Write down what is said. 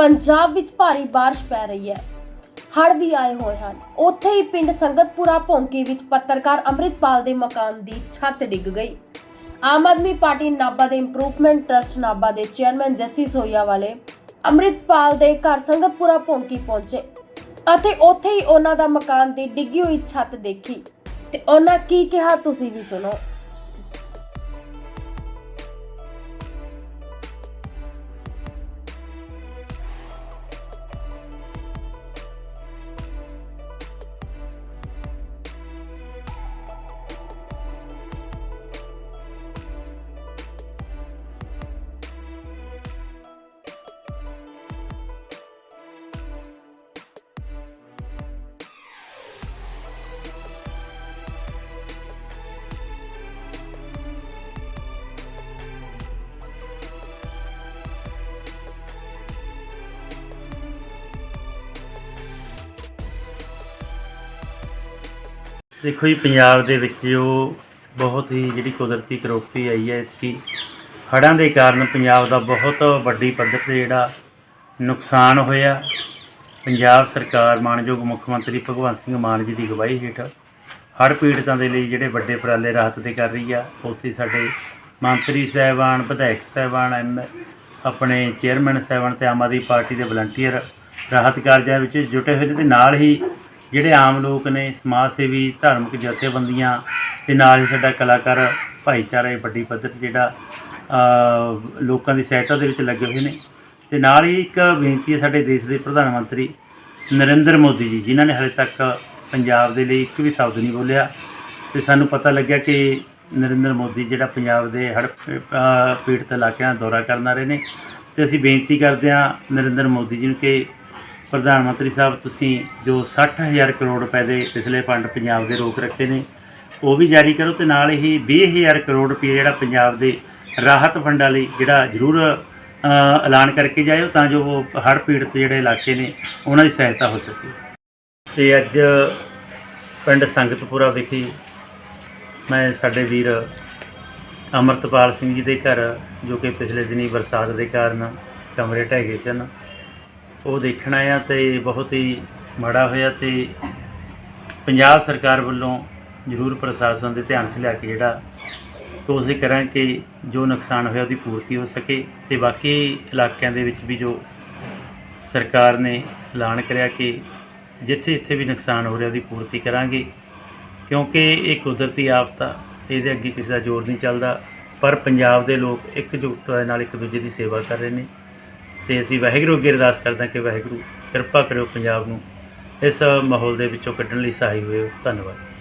ਪੰਜਾਬ ਵਿੱਚ ਭਾਰੀ ਬਾਰਿਸ਼ ਪੈ ਰਹੀ ਹੈ। ਹੜ੍ਹ ਵੀ ਆਏ ਹੋਏ ਹਨ। ਉੱਥੇ ਹੀ ਪਿੰਡ ਸੰਗਤਪੁਰਾ ਭੌਂਕੀ ਵਿੱਚ ਪੱਤਰਕਾਰ ਅੰਮ੍ਰਿਤਪਾਲ ਦੇ ਮਕਾਨ ਦੀ ਛੱਤ ਡਿੱਗ ਗਈ। ਆਮ ਆਦਮੀ ਪਾਰਟੀ ਨਾਭਾ ਦੇ ਇੰਪਰੂਵਮੈਂਟ ਟਰਸਟ ਨਾਭਾ ਦੇ ਚੇਅਰਮੈਨ ਜੱਸੀ ਸੋਇਆ ਵਾਲੇ ਅੰਮ੍ਰਿਤਪਾਲ ਦੇ ਘਰ ਸੰਗਤਪੁਰਾ ਭੌਂਕੀ ਪਹੁੰਚੇ ਅਤੇ ਉੱਥੇ ਹੀ ਉਹਨਾਂ ਦਾ ਮਕਾਨ ਦੀ ਡਿੱਗੀ ਹੋਈ ਛੱਤ ਦੇਖੀ। ਤੇ ਉਹਨਾਂ ਕੀ ਕਿਹਾ, ਤੁਸੀਂ ਵੀ ਸੁਣੋ। ਦੇਖੋ ਜੀ, ਪੰਜਾਬ ਦੇ ਵਿੱਚ ਜੋ ਬਹੁਤ ਹੀ ਜਿਹੜੀ ਕੁਦਰਤੀ ਕਰੋਪੀ ਆਈ ਹੈ ਇਸकी ਹੜ੍ਹਾਂ ਦੇ ਕਾਰਨ ਪੰਜਾਬ ਦਾ ਬਹੁਤ ਵੱਡੀ ਪੱਧਰ ਤੇ ਜਿਹੜਾ ਨੁਕਸਾਨ ਹੋਇਆ। ਪੰਜਾਬ ਸਰਕਾਰ ਮਾਨਯੋਗ ਮੁੱਖ ਮੰਤਰੀ ਭਗਵੰਤ ਸਿੰਘ ਮਾਨ ਜੀ ਦੀ ਅਗਵਾਈ ਹੇਠ ਹੜ੍ਹ ਪੀੜਤਾਂ ਦੇ ਲਈ ਜਿਹੜੇ ਵੱਡੇ ਉਪਰਾਲੇ ਰਾਹਤ ਦੇ ਕਰ ਰਹੀ ਆ, ਉੱਥੇ ਸਾਡੇ ਮੰਤਰੀ ਸਾਹਿਬਾਨ, ਵਿਧਾਇਕ ਸਾਹਿਬਾਨ, ਐਮ, ਆਪਣੇ ਚੇਅਰਮੈਨ ਸਾਹਿਬਾਨ ਤੇ ਆਮ ਆਦਮੀ ਪਾਰਟੀ ਦੇ ਵਲੰਟੀਅਰ ਰਾਹਤ ਕਾਰਜਾਂ ਵਿੱਚ ਜੁਟੇ ਹੋਏ ਨੇ ਤੇ ਨਾਲ ਹੀ ਜਿਹੜੇ ਆਮ ਲੋਕ ਨੇ ਸਮਾਜ ਸੇਵੀ ਧਾਰਮਿਕ ਜਥੇਬੰਦੀਆਂ ਤੇ ਨਾਲ ਹੀ ਸਾਡਾ ਕਲਾਕਾਰ ਭਾਈਚਾਰੇ, ਵੱਡੀ ਪੱਧਰ ਜਿਹੜਾ ਲੋਕਾਂ ਦੀ ਸਹਾਇਤਾ ਦੇ ਵਿੱਚ ਲੱਗੇ ਹੋਏ ਨੇ। ਤੇ ਨਾਲ ਹੀ ਇੱਕ ਬੇਨਤੀ ਹੈ ਸਾਡੇ ਦੇਸ਼ ਦੇ ਪ੍ਰਧਾਨ ਮੰਤਰੀ ਨਰਿੰਦਰ ਮੋਦੀ ਜੀ, ਜਿਨ੍ਹਾਂ ਨੇ ਹਾਲੇ ਤੱਕ ਪੰਜਾਬ ਦੇ ਲਈ ਇੱਕ ਵੀ ਸ਼ਬਦ ਨਹੀਂ ਬੋਲਿਆ। ਤੇ ਸਾਨੂੰ ਪਤਾ ਲੱਗਿਆ ਕਿ ਨਰਿੰਦਰ ਮੋਦੀ ਜਿਹੜਾ ਪੰਜਾਬ ਦੇ ਹੜ੍ਹ ਪੀੜਤ ਇਲਾਕਿਆਂ ਦਾ ਦੌਰਾ ਕਰਨ ਆ ਰਹੇ ਨੇ। ਤੇ ਅਸੀਂ ਬੇਨਤੀ ਕਰਦੇ ਹਾਂ ਨਰਿੰਦਰ ਮੋਦੀ ਜੀ ਨੂੰ ਕਿ ਪ੍ਰਧਾਨ ਮੰਤਰੀ ਸਾਹਿਬ, ਤੁਸੀਂ ਜੋ 60000 ਕਰੋੜ ਰੁਪਏ ਦੇ ਪਿਛਲੇ ਫੰਡ ਪੰਜਾਬ ਦੇ ਰੋਕ ਰੱਖੇ ਨੇ, ਉਹ ਵੀ ਜਾਰੀ ਕਰੋ ਤੇ ਨਾਲ ਹੀ 20000 ਕਰੋੜ ਰੁਪਏ ਜਿਹੜਾ ਪੰਜਾਬ ਦੇ ਰਾਹਤ ਫੰਡਾਂ ਲਈ ਜਿਹੜਾ ਜ਼ਰੂਰ ਐਲਾਨ ਕਰਕੇ ਜਾਇਓ ਤਾਂ ਜੋ ਉਹ ਹੜ੍ਹ ਪੀੜਤ ਜਿਹੜੇ ਇਲਾਕੇ ਨੇ, ਉਹਨਾਂ ਦੀ ਸਹਾਇਤਾ ਹੋ ਸਕੇ। ਤੇ ਅੱਜ ਪਿੰਡ ਸੰਗਤਪੁਰਾ ਵਿਖੇ ਮੈਂ ਸਾਡੇ ਵੀਰ ਅਮਰਤਪਾਲ ਸਿੰਘ ਜੀ ਦੇ ਘਰ, ਜੋ ਕਿ ਪਿਛਲੇ ਦਿਨੀ ਬਰਸਾਤ ਦੇ ਕਾਰਨ ਕਮਰੇ ਢਹਿ ਗਏ ਸਨ। ਉਹ ਦੇਖਣਾ ਆ ਤੇ ਬਹੁਤ ਹੀ ਮਾੜਾ ਹੋਇਆ ਤੇ ਪੰਜਾਬ ਸਰਕਾਰ ਵੱਲੋਂ ਜ਼ਰੂਰ ਪ੍ਰਸ਼ਾਸਨ ਦੇ ਧਿਆਨ 'ਚ ਲਿਆ ਕੇ ਜਿਹੜਾ ਕੋਸ਼ਿਸ਼ ਕਰਾਂ ਕਿ ਜੋ ਨੁਕਸਾਨ ਹੋਇਆ ਉਹਦੀ ਪੂਰਤੀ ਹੋ ਸਕੇ ਤੇ ਬਾਕੀ ਇਲਾਕਿਆਂ ਦੇ ਵਿੱਚ ਵੀ ਜੋ ਸਰਕਾਰ ਨੇ ਐਲਾਨ ਕਰਿਆ ਕਿ ਜਿੱਥੇ ਜਿੱਥੇ ਵੀ ਨੁਕਸਾਨ ਹੋ ਰਿਹਾ ਉਹਦੀ ਪੂਰਤੀ ਕਰਾਂਗੇ, ਕਿਉਂਕਿ ਇਹ ਕੁਦਰਤੀ ਆਫਤ ਆ ਇਹਦੇ ਅੱਗੇ ਕਿਸੇ ਦਾ ਜ਼ੋਰ ਨਹੀਂ ਚੱਲਦਾ, ਪਰ ਪੰਜਾਬ ਦੇ ਲੋਕ ਇਕਜੁੱਟ ਦੇ ਨਾਲ ਇੱਕ ਦੂਜੇ ਦੀ ਸੇਵਾ ਕਰ ਰਹੇ ਨੇ। ਤੇ ਅਸੀਂ ਵਾਹਿਗੁਰੂ ਅੱਗੇ ਅਰਦਾਸ ਕਰਦੇ ਹਾਂ ਕਿ ਵਾਹਿਗੁਰੂ ਕਿਰਪਾ ਕਰਿਓ ਪੰਜਾਬ ਨੂੰ, ਇਸ ਮਾਹੌਲ ਦੇ ਵਿੱਚੋਂ ਕੱਢਣ ਲਈ ਸਹਾਈ ਹੋਇਓ। ਧੰਨਵਾਦ।